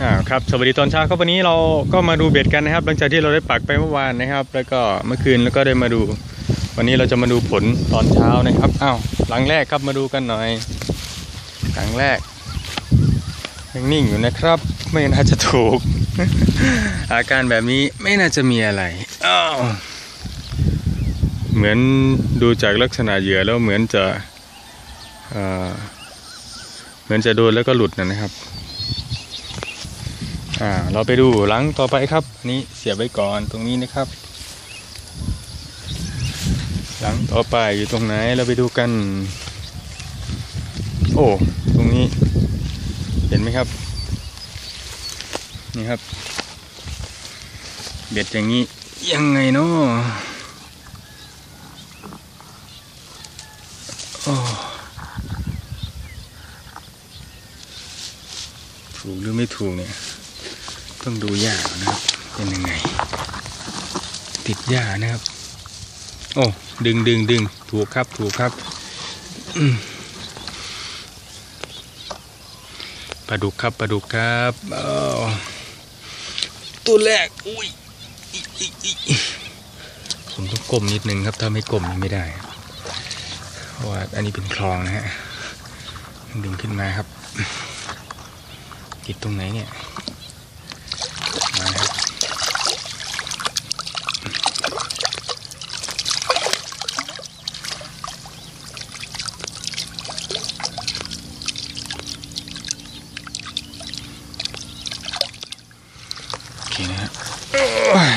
อ่าครับสวัสดีตอนเช้าครับวันนี้เราก็มาดูเบ็ดกันนะครับ หลังจากที่เราได้ปักไปเมื่อวานนะครับ แล้วก็เมื่อคืนแล้วก็ได้มาดู วันนี้เราจะมาดูผลตอนเช้านะครับอ้าวหลังแรกครับมาดูกันหน่อย หลังแรกยังนิ่งอยู่นะครับ ไม่น่าจะถูก อาการแบบนี้ไม่น่าจะมีอะไรอ้าวเหมือนดูจากลักษณะเหยื่อแล้วเหมือนจะเอ่อเหมือนจะโดนแล้วก็หลุดนะนะครับ อ่าเราไปดูหลังต่อไปครับนี้เสียบไว้ก่อนตรงนี้นะครับ หลังต่อไปอยู่ตรงไหนเราไปดูกัน โอ้ตรงนี้ เห็นไหมครับ นี่ครับ เบ็ดอย่างนี้ยังไงเนาะโอ้ถูกหรือไม่ถูกเนี่ย ต้องดูหญ้านะครับ เป็นยังไง ติดหญ้านะครับ โอ้ดึงดึงดึงถูกครับถูกครับปลาดุกครับปลาดุกครับอ้าวตัวแรกอุ้ยผมต้องก้มนิดนึงครับ ถ้าไม่ก้มนี่ไม่ได้เพราะว่าอันนี้เป็นคลองนะฮะดึงขึ้นมาครับติดตรงไหนเนี่ย มาครับโอเคนะฮะโอ้ย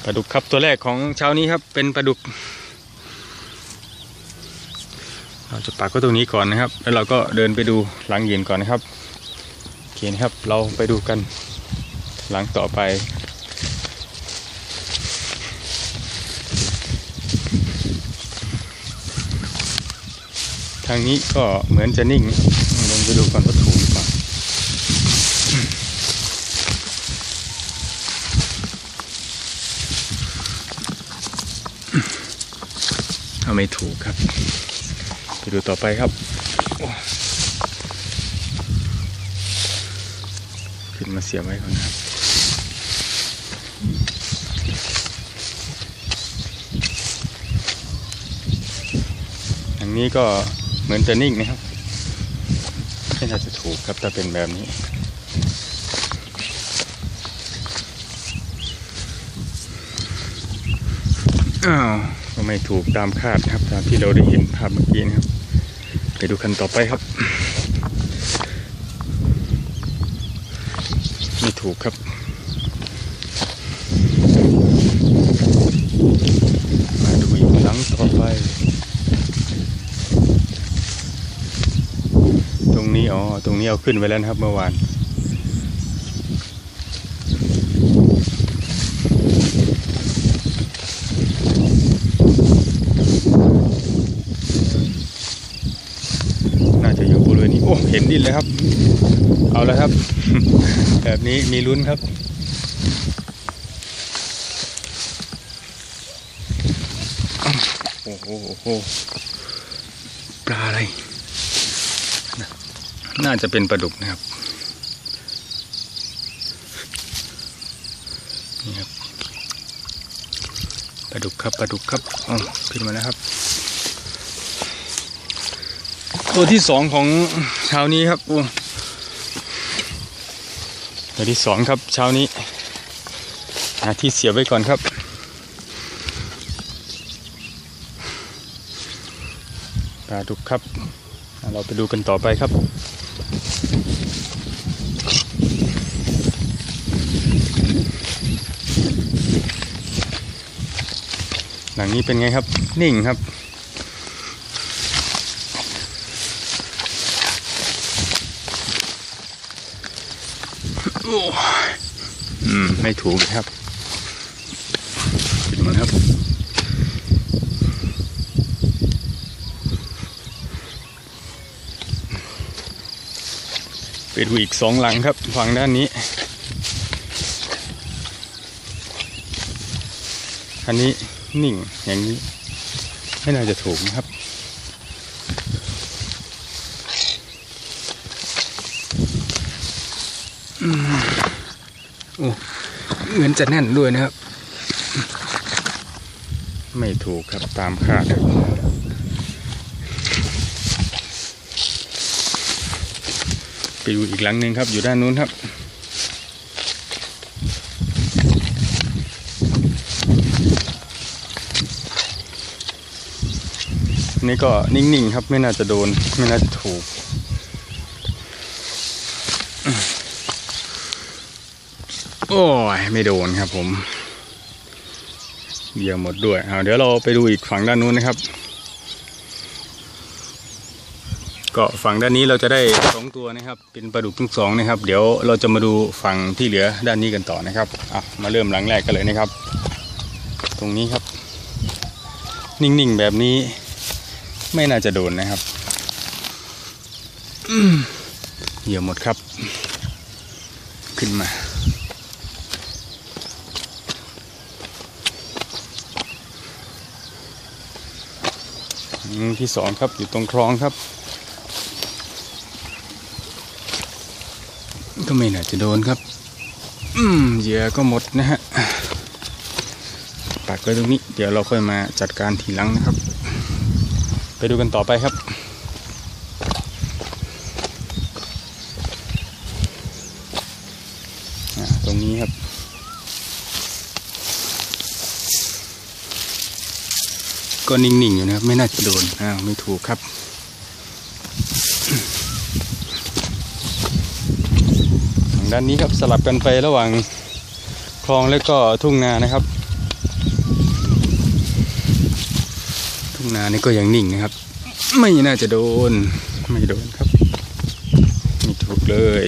ป ลาดุกครับตัวแรกของเช้านี้ครับเป็นปลาดุก เราจะปักก็ตรงนี้ก่อนนะครับ แล้วเราก็เดินไปดูหลังเหย็นก่อนนะครับโอเคนะครับเราไปดูกันหลังต่อไปทางนี้ก็เหมือนจะนิ่งลงไปดูก่อนว่าถูกหรือ เอาไม่ถูกครับ ไปดูต่อไปครับ ขึ้นมาเสียบไว้ก่อนนะครับอย่างนี้ก็เหมือนจะนิ่งนะครับไม่น่าจะถูกครับถ้าเป็นแบบนี้อ้าว ก็ไม่ถูกตามคาดครับตามที่เราได้เห็นภาพเมื่อกี้นะครับ ไปดูคันต่อไปครับ ไม่ถูกครับมาดูอีกหลังต่อไป ตรงนี้อ๋อตรงนี้เอาขึ้นไว้แล้วนะครับเมื่อวาน น่าจะอยู่บริเวณนี้ โอ้ เห็น ดิ้นเลยครับ เอาแล้วครับ แบบนี้มีลุ้นครับอ้โหโอ้โหปลาอะไร น่าจะเป็นปลาดุกนะครับนี่ครับปลาดุกครับปลาดุกครับอ๋อขึ้นมาแล้วครับ ตัวที่สองของเช้านี้ครับตัวที่สองครับเช้านี้หาที่เสียไว้ก่อนครับ ปลาดุกครับ เราไปดูกันต่อไปครับหลังนี้เป็นไงครับนิ่งครับ โอ้ยอืม ไม่ถูกเลยครับขึ้นมาครับ ไปดูอีกสองหลังครับฝั่งด้านนี้ อันนี้นิ่งอย่างนี้ ไม่น่าจะถูกนะครับ อ อืมโอ้ เหมือนจะแน่นด้วยนะครับ ไม่ถูกครับตามคาดครับไปดูอีกหลังหนึ่งครับอยู่ด้านนู้นครับนี่ก็นิ่งๆครับไม่น่าจะโดน ไม่น่าจะถูก โอ้ยไม่โดนครับผมเหยี่ยหมดด้วยเอาเดี๋ยวเราไปดูอีกฝั่งด้านนู้นนะครับ ก็ฝั่งด้านนี้เราจะได้สองตัวนะครับ เป็นปลาดุกทั้งสองนะครับ เดี๋ยวเราจะมาดูฝั่งที่เหลือด้านนี้กันต่อนะครับอะมาเริ่มหลังแรกกันเลยนะครับ ตรงนี้ครับ นิ่งๆแบบนี้ ไม่น่าจะโดนนะครับเหยี่ยหมดครับ ขึ้นมา ที่สองครับอยู่ตรงคลองครับ ก็ไม่น่าจะโดนครับ อืมเหยื่อก็หมดนะฮะปักไว้ตรงนี้ เดี๋ยวเราค่อยมาจัดการทีหลังนะครับ ไปดูกันต่อไปครับ อ่าตรงนี้ครับ ก็นิ่งๆอยู่นะครับ ไม่น่าจะโดนอ้าวไม่ถูกครับ ทางด้านนี้ครับสลับกันไประหว่างคลองและก็ทุ่งนานะครับ ทุ่งนานี่ก็ยังนิ่งนะครับ ไม่น่าจะโดน ไม่โดนครับ ไม่ถูกเลย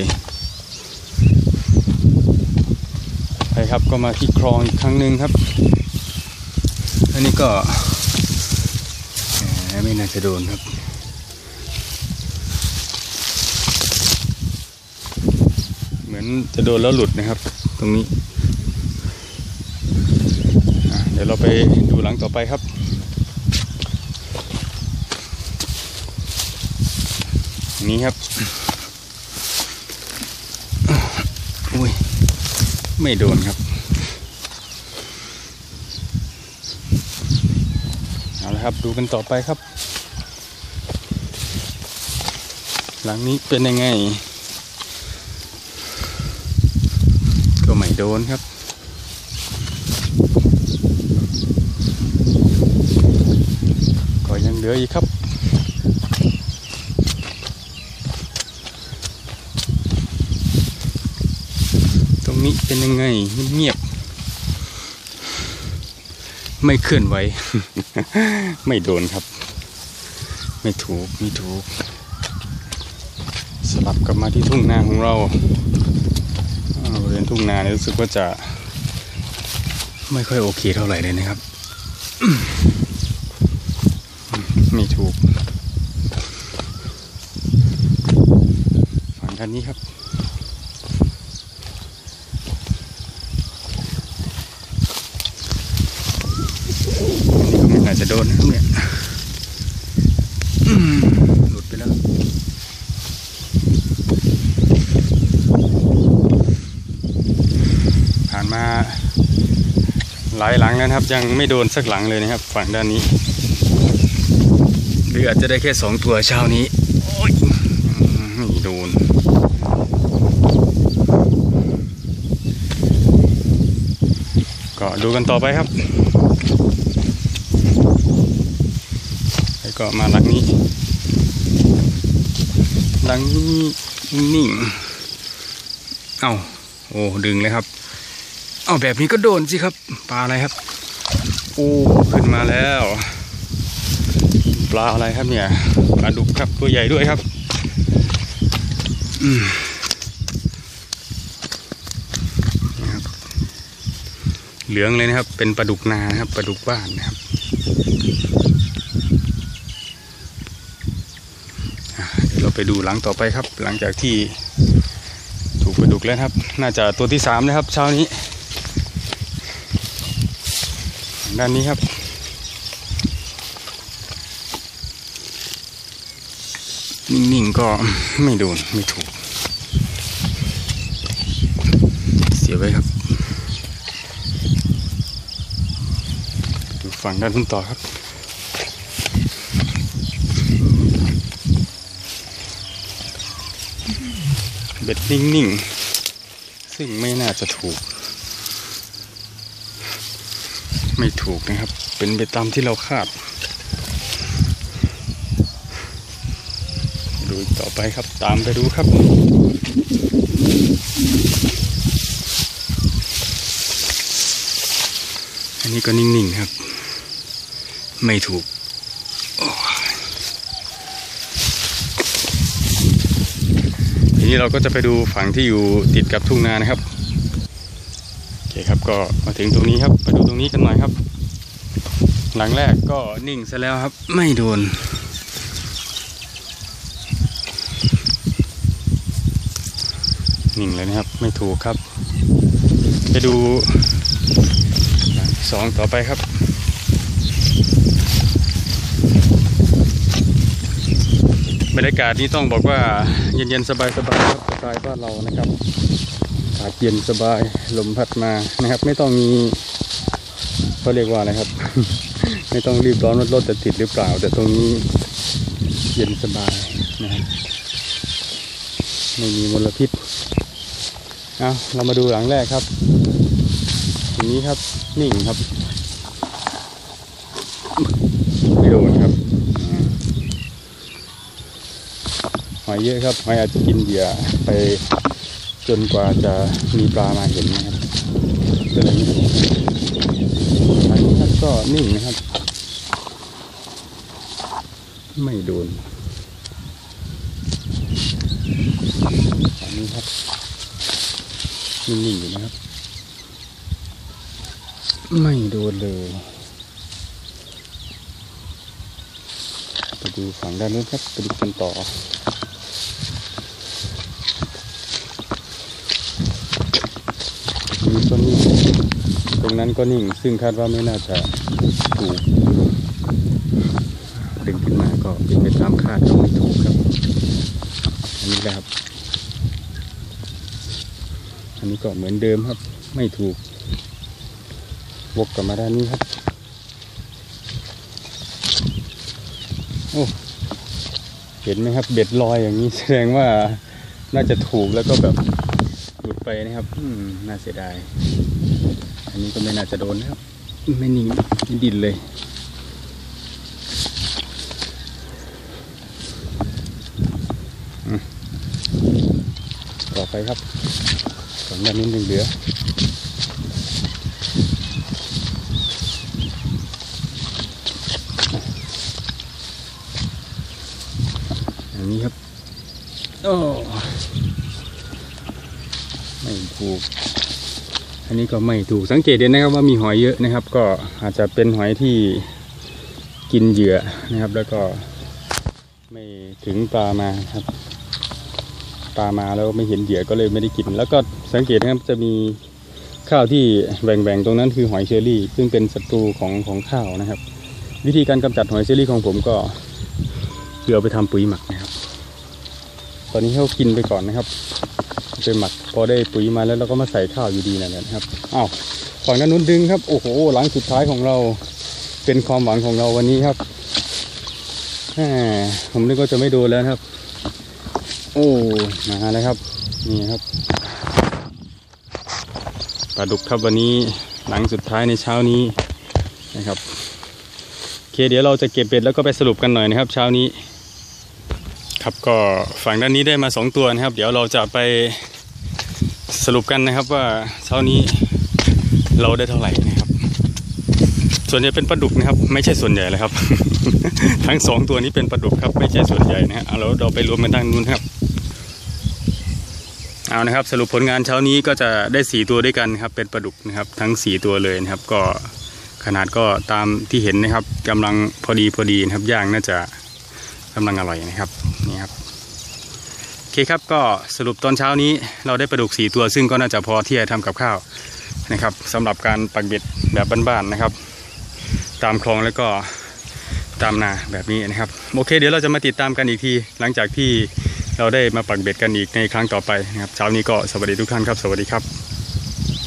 ไปครับก็มาที่คลองอีกครั้งหนึ่งครับอันนี้ก็ ไม่น่าจะโดนครับ เหมือนจะโดนแล้วหลุดนะครับ ตรงนี้เดี๋ยวเราไปดูหลังต่อไปครับนี้ครับ อุ้ย ไม่โดนครับ เอาละครับ ดูกันต่อไปครับ หลังนี้เป็นยังไง ก็ไม่โดนครับก็ยังเหลืออีกครับตรงนี้เป็นยังไงเงียบ ไม่เคลื่อนไหว ไม่โดนครับ ไม่ถูก ไม่ถูก สลับกลับมาที่ทุ่งนาของเราบริเวณทุ่งนาเนี่ยรู้สึกว่าจะ ไม่ค่อยโอเคเท่าไหร่เลยนะครับ ไม่ถูก ฝั่งด้านนี้ครับ อันนี้ก็ไม่น่าจะโดนนะครับเนี่ยอืมหลุดไปแล้ว ผ่านมาหลายหลังแล้วนะครับ ยังไม่โดนสักหลังเลยนะครับ ฝั่งด้านนี้ หรืออาจจะได้แค่สองตัวเช้านี้โอ้ยอืมไม่โดนก็ดูกันต่อไปครับ แล้วก็มาหลังนี้ หลังนี้นิ่ง เอ้าโอ้ดึงเลยครับ เอาแบบนี้ก็โดนสิครับ ปลาอะไรครับ โอ้ขึ้นมาแล้ว ปลาอะไรครับเนี่ยปลาดุกครับตัวใหญ่ด้วยครับ อืมเหลืองเลยนะครับ เป็นปลาดุกนาครับปลาดุกบ้านนะครับอะเดี๋ยวเรา ไปดูหลังต่อไปครับ หลังจากที่ถูกปลาดุกแล้วครับ น่าจะตัวที่สามนะครับ เช้านี้ ด้านนี้ครับ นิ่งๆก็ไม่โดนไม่ถูกก็บไว้ครับ ดูฝั่งด้านนู้นต่อครับ เบ็ดนิ่งๆ ซึ่งไม่น่าจะถูก ไม่ถูกนะครับ เป็นไปตามที่เราคาด ดูต่อไปครับตามไปดูครับอันนี้ก็นิ่งๆครับ ไม่ถูกโอ้ย ทีนี้เราก็จะไปดูฝั่งที่อยู่ติดกับทุ่งนานะครับโอเคครับก็มาถึงตรงนี้ครับไปดูตรงนี้กันหน่อยครับ หลังแรกก็นิ่งซะแล้วครับ ไม่โดนนิ่งเลยนะครับไม่ถูกครับ ไปดูสองต่อไปครับ บรรยากาศนี้ต้องบอกว่าเย็นๆสบายๆครับสไตล์บ้านเรานะครับอากาศเย็นสบายลมพัดมานะครับ ไม่ต้องมีเขาเรียกว่าอะไรครับ ไม่ต้องรีบร้อนว่ารถจะติดหรือเปล่า แต่ตรงนี้เย็นสบายนะครับไม่มีมลพิษเอาเรามาดูหลังแรกครับทีนี้ครับนิ่งครับไม่โดนครับอ่าห อยเยอะครับหอยอาจจะกินเหยื่อไปจนกว่าจะมีปลามาเห็นนะครับก็เลยไม่โดนอันนี้ครับก็นิ่งนะครับ ไม่โดนอันนี้ครับนิ่งๆอยู่นะครับ ไม่โดนเลยไปดูฝั่งด้านนู้นครับไปดูกันต่อนี่ก็นิ่งต รงนั้นก็นิ่ง ซึ่งคาดว่าไม่น่าจะถูกดึงขึ้นมาก็เป็นไปตามคาดก็ไม่ถูกครับ อันนี้นะครับ อันนี้ก็เหมือนเดิมครับ ไม่ถูก วกกลับมาด้านนี้ครับ โอ้เห็นไหมครับ เบ็ดลอยอย่างนี้แสดงว่าน่าจะถูกแล้วก็แบบหลุดไปนะครับ อืม น่าเสียดาย อันนี้ก็ไม่น่าจะโดนนะครับ ไม่นิ่งไม่ดินเลย ต่อไปครับสองด้านนี้หนึ่งเหลืออย่างนี้ครับโอ้ไม่ถูก นนี้ก็ไม่ถูกสังเกตเห็นนะครับว่ามีหอยเยอะนะครับ ก็อาจจะเป็นหอยที่กินเหยื่อนะครับ แล้วก็ไม่ถึงปลามาครับปลามาแล้วไม่เห็นเหยื่อก็เลยไม่ได้กิน แล้วก็สังเกตนะครับจะมีข้าวที่แบ่งๆตรงนั้นคือหอยเชอรี่ ซึ่งเป็นศัตรูของของข้าวนะครับ วิธีการกำจัดหอยเชอรี่ของผมก็คือเอาไปทำปุ๋ยหมักนะครับ ตอนนี้เขากินไปก่อนนะครับ ไปหมัก พอได้ปุ๋ยมาแล้วเราก็มาใส่ข้าวอยู่ดีนั่นแหละครับอ้าวฝั่งด้านนู้นดึงครับ โอ้โห หลังสุดท้ายของเราเป็นความหวังของเราวันนี้ครับผมนึกว่าจะไม่โดนแล้วนะครับ โอ้มาแล้วครับ นี่ครับปลาดุกครับวันนี้หลังสุดท้ายในเช้านี้นะครับโอเคเดี๋ยวเราจะเก็บเบ็ดแล้วก็ไปสรุปกันหน่อยนะครับ เช้านี้ ครับก็ฝั่งด้านนี้ได้มาสองตัวนะครับ เดี๋ยวเราจะไป สรุปกันนะครับว่าเช้านี้เราได้เท่าไหร่นะครับ ส่วนใหญ่เป็นปลาดุกนะครับ ไม่ใช่ส่วนใหญ่เลยครับ ทั้งสองตัวนี้เป็นปลาดุกครับ ไม่ใช่ส่วนใหญ่นะฮะเอาเราไปรวมกันทางนู้นครับ เอานะครับสรุปผลงานเช้านี้ก็จะได้สี่ตัวด้วยกันครับ เป็นปลาดุกนะครับ ทั้งสี่ตัวเลยนะครับ ก็ขนาดก็ตามที่เห็นนะครับกำลังพอดีพอดีนะครับย่างน่าจะกำลังอร่อยนะครับ อเคครับก็สรุปตอนเช้านี้เราได้ปลาดุกสี่ตัวซึ่งก็น่าจะพอที่จะทำกับข้าวนะครับสำหรับการปักเบ็ดแบบบ้านๆนะครับ ตามคลองแล้วก็ตามนาแบบนี้นะครับโอเค เดี๋ยวเราจะมาติดตามกันอีกที หลังจากที่เราได้มาปักเบ็ดกันอีกในครั้งต่อไปนะครับเช้านี้ก็สวัสดีทุกท่านครับ สวัสดีครับ